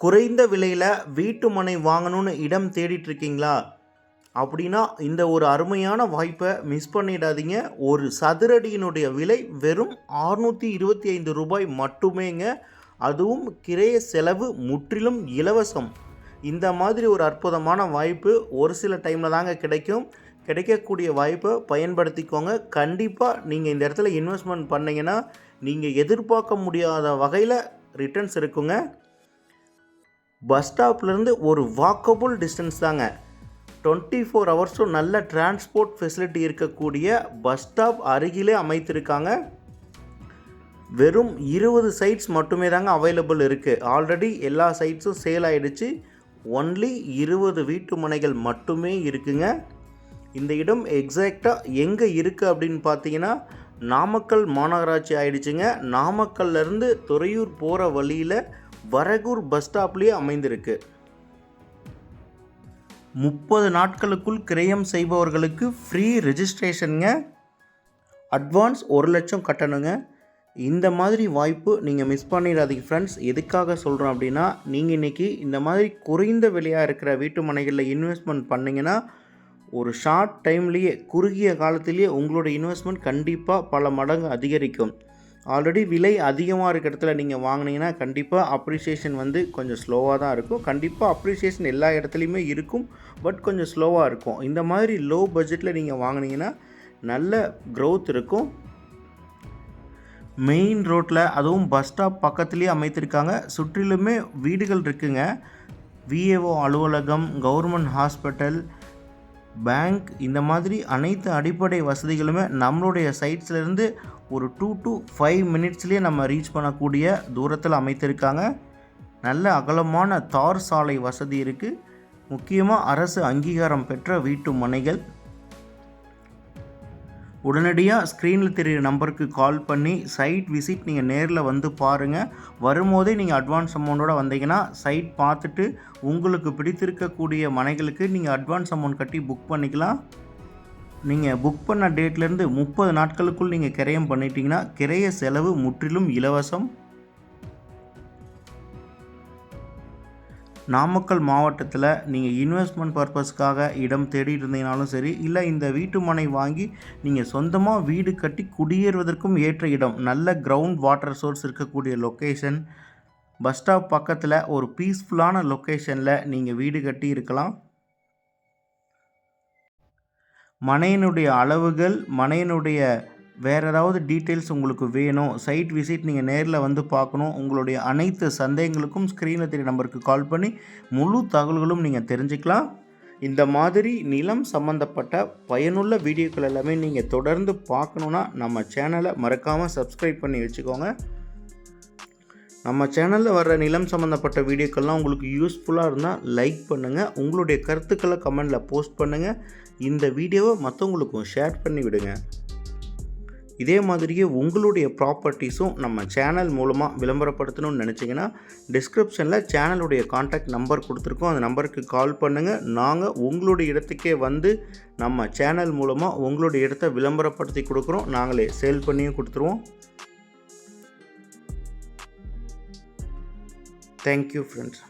குறைந்த விலையில் வீட்டு மனை வாங்கணும்னு இடம் தேடிட்டு இருக்கீங்களா அப்படின்னா இந்த ஒரு அருமையான வாய்ப்பை மிஸ் பண்ணிடாதீங்க. ஒரு சதுரடியினுடைய விலை வெறும் அறுநூற்றி இருபத்தி ஐந்து ரூபாய் மட்டுமேங்க. அதுவும் கிரைய செலவு முற்றிலும் இலவசம். இந்த மாதிரி ஒரு அற்புதமான வாய்ப்பு ஒரு சில டைமில் தாங்க கிடைக்கும். கிடைக்கக்கூடிய வாய்ப்பை பயன்படுத்திக்கோங்க. கண்டிப்பாக நீங்கள் இந்த இடத்துல இன்வெஸ்ட்மெண்ட் பண்ணிங்கன்னா நீங்கள் எதிர்பார்க்க முடியாத வகையில் ரிட்டர்ன்ஸ் இருக்குங்க. பஸ் ஸ்டாப்லேருந்து ஒரு வாக்கபுள் டிஸ்டன்ஸ் தாங்க. டுவெண்ட்டி ஃபோர் ஹவர்ஸும் நல்ல டிரான்ஸ்போர்ட் ஃபெசிலிட்டி இருக்கக்கூடிய பஸ் ஸ்டாப் அருகிலே அமைத்திருக்காங்க. வெறும் இருபது சைட்ஸ் மட்டுமே தாங்க அவைலபிள் இருக்குது ஆல்ரெடி எல்லா சைட்ஸும் சேல் ஆகிடுச்சு ஒன்லி இருபது வீட்டு மனைகள் மட்டுமே இருக்குங்க. இந்த இடம் எக்ஸாக்டாக எங்கே இருக்குது அப்படின்னு பார்த்தீங்கன்னா நாமக்கல் மாநகராட்சி ஆயிடுச்சுங்க. நாமக்கல்லேருந்து துறையூர் போகிற வழியில் வரகூர் பஸ் ஸ்டாப்லேயே அமைந்திருக்கு. முப்பது நாட்களுக்குள் கிரயம் செய்பவர்களுக்கு ஃப்ரீ ரெஜிஸ்ட்ரேஷனுங்க. அட்வான்ஸ் ஒரு லட்சம் கட்டணுங்க. இந்த மாதிரி வாய்ப்பு நீங்கள் மிஸ் பண்ணிடாதீங்க ஃப்ரெண்ட்ஸ் எதுக்காக சொல்கிறோம் அப்படின்னா நீங்கள் இன்றைக்கி இந்த மாதிரி குறைந்த விலையாக இருக்கிற வீட்டு மனைகளில் இன்வெஸ்ட்மெண்ட் பண்ணிங்கன்னா ஒரு ஷார்ட் டைம்லேயே குறுகிய காலத்திலேயே உங்களோட இன்வெஸ்ட்மெண்ட் கண்டிப்பாக பல மடங்கு அதிகரிக்கும். ஆல்ரெடி விலை அதிகமாக இருக்க இடத்துல நீங்கள் வாங்கினீங்கன்னா கண்டிப்பாக அப்ரிசியேஷன் வந்து கொஞ்சம் ஸ்லோவாக தான் இருக்கும். கண்டிப்பாக அப்ரிசியேஷன் எல்லா இடத்துலையுமே இருக்கும் பட் கொஞ்சம் ஸ்லோவாக இருக்கும். இந்த மாதிரி லோ பட்ஜெட்டில் நீங்கள் வாங்கினீங்கன்னா நல்ல க்ரோத் இருக்கும். மெயின் ரோட்டில் அதுவும் பஸ் ஸ்டாப் பக்கத்துலேயே அமைத்திருக்காங்க. சுற்றிலுமே வீடுகள் இருக்குங்க. விஏஓ அலுவலகம் கவர்மெண்ட் ஹாஸ்பிட்டல் பேங்க் இந்த மாதிரி அனைத்து அடிப்படை வசதிகளுமே நம்மளுடைய சைட்ஸ்லேருந்து ஒரு டூ டு ஃபைவ் மினிட்ஸ்லேயே நம்ம ரீச் பண்ணக்கூடிய தூரத்தில் அமைத்திருக்காங்க. நல்ல அகலமான தார் சாலை வசதி இருக்குது முக்கியமாக அரசு அங்கீகாரம் பெற்ற வீட்டு மனைகள். உடனடியாக ஸ்க்ரீனில் தெரிகிற நம்பருக்கு கால் பண்ணி சைட் விசிட் நீங்கள் நேரில் வந்து பாருங்கள் வரும்போதே நீங்கள் அட்வான்ஸ் அமௌண்ட்டோட வந்தீங்கன்னா சைட் பார்த்துட்டு உங்களுக்கு பிடித்திருக்கக்கூடிய மனைகளுக்கு நீங்கள் அட்வான்ஸ் அமௌண்ட் கட்டி புக் பண்ணிக்கலாம். நீங்கள் புக் பண்ண டேட்லேருந்து முப்பது நாட்களுக்குள் நீங்கள் கிரயம் பண்ணிட்டீங்கன்னா கிரைய செலவு முற்றிலும் இலவசம். நாமக்கல் மாவட்டத்தில் நீங்கள் இன்வெஸ்ட்மெண்ட் பர்பஸ்க்காக இடம் தேடிட்டு இருந்தீங்கனாலும் சரி இல்லை இந்த வீட்டு மனை வாங்கி நீங்கள் சொந்தமாக வீடு கட்டி குடியேறுவதற்கும் ஏற்ற இடம் நல்ல கிரவுண்ட் வாட்டர் சோர்ஸ் இருக்கக்கூடிய லொக்கேஷன் பஸ் ஸ்டாப் பக்கத்தில் ஒரு பீஸ்ஃபுல்லான லொக்கேஷனில் நீங்கள் வீடு கட்டி இருக்கலாம். மனையினுடைய அளவுகள் மனையினுடைய வேறு ஏதாவது டீட்டெயில்ஸ் உங்களுக்கு வேணும் சைட் விசிட் நீங்கள் நேரில் வந்து பார்க்கணும். உங்களுடைய அனைத்து சந்தேகங்களுக்கும் ஸ்க்ரீனில் தெரிய நம்பருக்கு கால் பண்ணி முழு தகவல்களும் நீங்கள் தெரிஞ்சுக்கலாம். இந்த மாதிரி நிலம் சம்மந்தப்பட்ட பயனுள்ள வீடியோக்கள் எல்லாமே நீங்கள் தொடர்ந்து பார்க்கணுன்னா நம்ம சேனலை மறக்காமல் சப்ஸ்கிரைப் பண்ணி வச்சுக்கோங்க. நம்ம சேனலில் வர்ற நிலம் சம்மந்தப்பட்ட வீடியோக்கள்லாம் உங்களுக்கு யூஸ்ஃபுல்லாக இருந்தால் லைக் பண்ணுங்கள் உங்களுடைய கருத்துக்களை கமெண்டில் போஸ்ட் பண்ணுங்கள் இந்த வீடியோவை மற்றவங்களுக்கும் ஷேர் பண்ணி விடுங்க இதே மாதிரியே உங்களுடைய ப்ராப்பர்ட்டிஸும் நம்ம சேனல் மூலமாக விளம்பரப்படுத்தணும்னு நினச்சிங்கன்னா டிஸ்கிரிப்ஷனில் சேனலுடைய காண்டாக்ட் நம்பர் கொடுத்துருக்கோம். அந்த நம்பருக்கு கால் பண்ணுங்கள் நாங்கள் உங்களுடைய இடத்துக்கே வந்து நம்ம சேனல் மூலமாக உங்களுடைய இடத்த விளம்பரப்படுத்தி கொடுக்குறோம். நாங்களே சேல் பண்ணியும் கொடுத்துருவோம். Thank you friends